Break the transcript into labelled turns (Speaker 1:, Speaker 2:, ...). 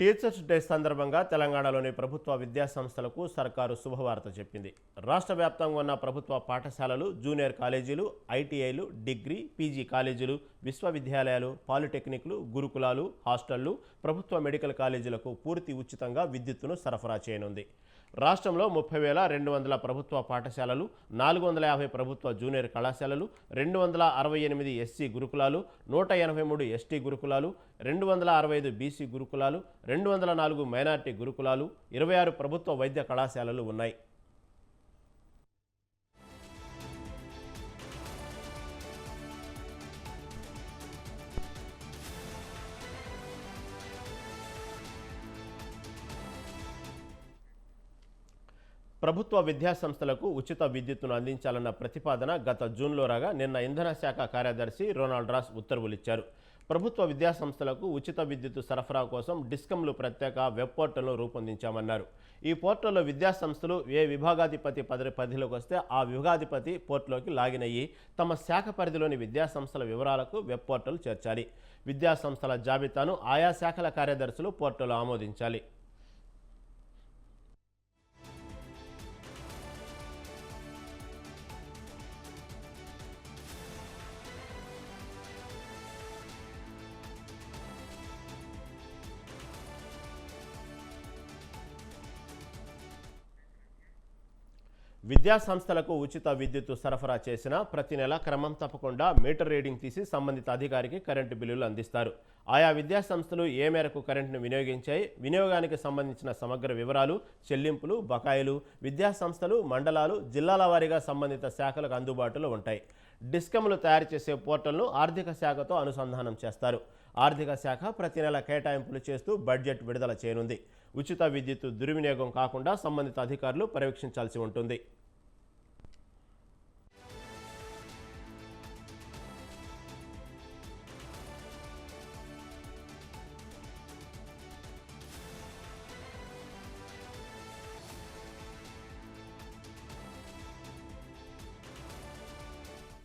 Speaker 1: Teachers day సందర్భంగా తెలంగాణలోని ప్రభుత్వ విద్యాసంస్థలకు సర్కారు శుభవార్త చెప్పింది. రాష్ట్ర వ్యాప్తంగా ఉన్న ప్రభుత్వ పాఠశాలలు జూనియర్ కాలేజీలు ఐటీఐలు డిగ్రీ పీజీ కాలేజీలు విశ్వవిద్యాలయాలు పాలిటెక్నిక్లు గురుకులాలు హాస్టళ్ళు ప్రభుత్వ మెడికల్ కాలేజీలకు పూర్తి ఉచితంగా విద్యుత్తును సరఫరా చేయనుంది. రాష్ట్రంలో ముప్పై వేల రెండు వందల ప్రభుత్వ పాఠశాలలు నాలుగు వందల యాభై ప్రభుత్వ జూనియర్ కళాశాలలు రెండు వందల అరవై ఎనిమిది ఎస్సీ గురుకులాలు నూట ఎనభై మూడు ఎస్టీ గురుకులాలు రెండు వందల అరవై ఐదు బీసీ గురుకులాలు రెండు వందల నాలుగు మైనార్టీ గురుకులాలు ఇరవై ఆరు ప్రభుత్వ వైద్య కళాశాలలు ఉన్నాయి. ప్రభుత్వ విద్యాసంస్థలకు ఉచిత విద్యుత్తును అందించాలన్న ప్రతిపాదన గత జూన్లో రాగా నిన్న ఇంధన శాఖ కార్యదర్శి రొనాల్డ్ రాస్ ఉత్తర్వులిచ్చారు. ప్రభుత్వ విద్యాసంస్థలకు ఉచిత విద్యుత్తు సరఫరా కోసం డిస్కంలు ప్రత్యేక వెబ్ పోర్టల్ను రూపొందించామన్నారు. ఈ పోర్టల్లో విద్యాసంస్థలు ఏ విభాగాధిపతి పదవి పరిధిలోకి వస్తే ఆ విభాగాధిపతి పోర్టులోకి లాగిన్ అయ్యి తమ శాఖ పరిధిలోని విద్యాసంస్థల వివరాలకు వెబ్ పోర్టల్ చేర్చాలి. విద్యాసంస్థల జాబితాను ఆయా శాఖల కార్యదర్శులు పోర్టల్లో ఆమోదించాలి. విద్యా సంస్థలకు ఉచిత విద్యుత్తు సరఫరా చేసిన ప్రతి నెల క్రమం తప్పకుండా మీటర్ రీడింగ్ తీసి సంబంధిత అధికారికి కరెంటు బిల్లులు అందిస్తారు. ఆయా విద్యా సంస్థలు ఏ మేరకు కరెంటును వినియోగించాయి వినియోగానికి సంబంధించిన సమగ్ర వివరాలు చెల్లింపులు బకాయిలు విద్యా సంస్థలు మండలాలు జిల్లాల వారీగా సంబంధిత శాఖలకు అందుబాటులో ఉంటాయి. డిస్కమ్లు తయారు చేసే పోర్టల్ను ఆర్థిక శాఖతో అనుసంధానం చేస్తారు. ఆర్థిక శాఖ ప్రతి నెల కేటాయింపులు చేస్తూ బడ్జెట్ విడుదల చేయనుంది. ఉచిత విద్యుత్ దుర్వినియోగం కాకుండా సంబంధిత అధికారులు పర్యవేక్షించాల్సి ఉంటుంది.